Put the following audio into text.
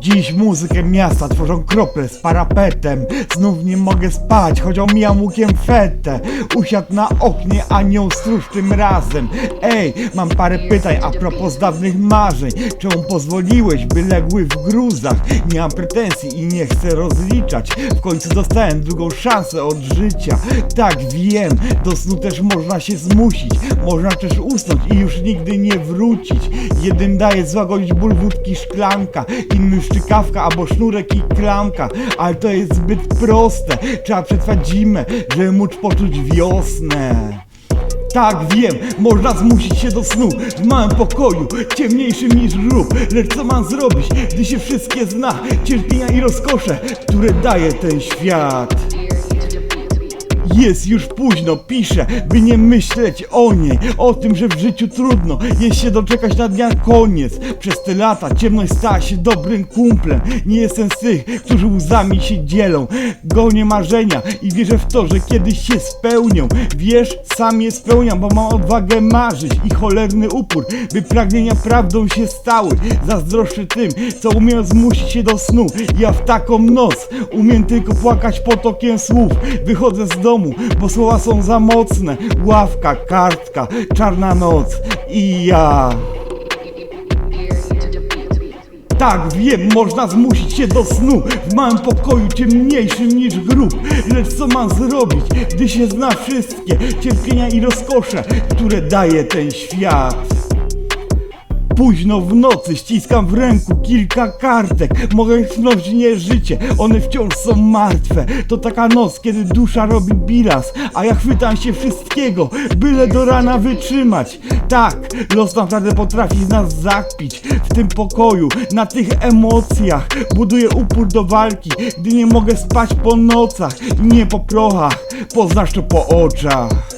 Dziś muzykę miasta tworzą krople z parapetem. Znów nie mogę spać, choć omijam łukiem fetę. Usiadł na oknie anioł stróż tym razem. Ej, mam parę pytań a propos dawnych marzeń. Czemu pozwoliłeś, by legły w gruzach? Nie mam pretensji i nie chcę rozliczać. W końcu dostałem drugą szansę od życia. Tak wiem, do snu też można się zmusić. Można też usnąć i już nigdy nie wrócić. Jednym daje złagodzić ból wódki szklanka Innym szczykawka albo sznurek i klamka Ale to jest zbyt proste Trzeba przetrwać zimę, żeby móc poczuć wiosnę tak, wiem, można zmusić się do snu w małym pokoju, ciemniejszym niż grób. Lecz co mam zrobić, gdy się wszystkie zna? Cierpienia i rozkosze, które daje ten świat. Jest już późno, piszę, by nie myśleć o niej O tym, że w życiu trudno jest się doczekać na dnia koniec. Przez te lata ciemność stała się dobrym kumplem. Nie jestem z tych, którzy łzami się dzielą. Gonię marzenia i wierzę w to, że kiedyś się spełnią. Wiesz, sam je spełniam, bo mam odwagę marzyć I cholerny upór, by pragnienia prawdą się stały. Zazdroszczę tym, co umieją zmusić się do snu. Ja w taką noc umiem tylko płakać potokiem słów. Wychodzę z domu, bo słowa są za mocne Ławka, kartka, czarna noc i ja tak, wiem, można zmusić się do snu w małym pokoju ciemniejszym niż grób. Lecz co mam zrobić, gdy się zna wszystkie cierpienia i rozkosze, które daje ten świat? Późno w nocy ściskam w ręku kilka kartek. Mogę chnąć nie życie, one wciąż są martwe. To taka noc, kiedy dusza robi bilas A ja chwytam się wszystkiego, byle do rana wytrzymać. Tak, los naprawdę potrafi z nas zakpić W tym pokoju, na tych emocjach Buduję upór do walki, gdy nie mogę spać po nocach Nie po prochach, poznasz to po oczach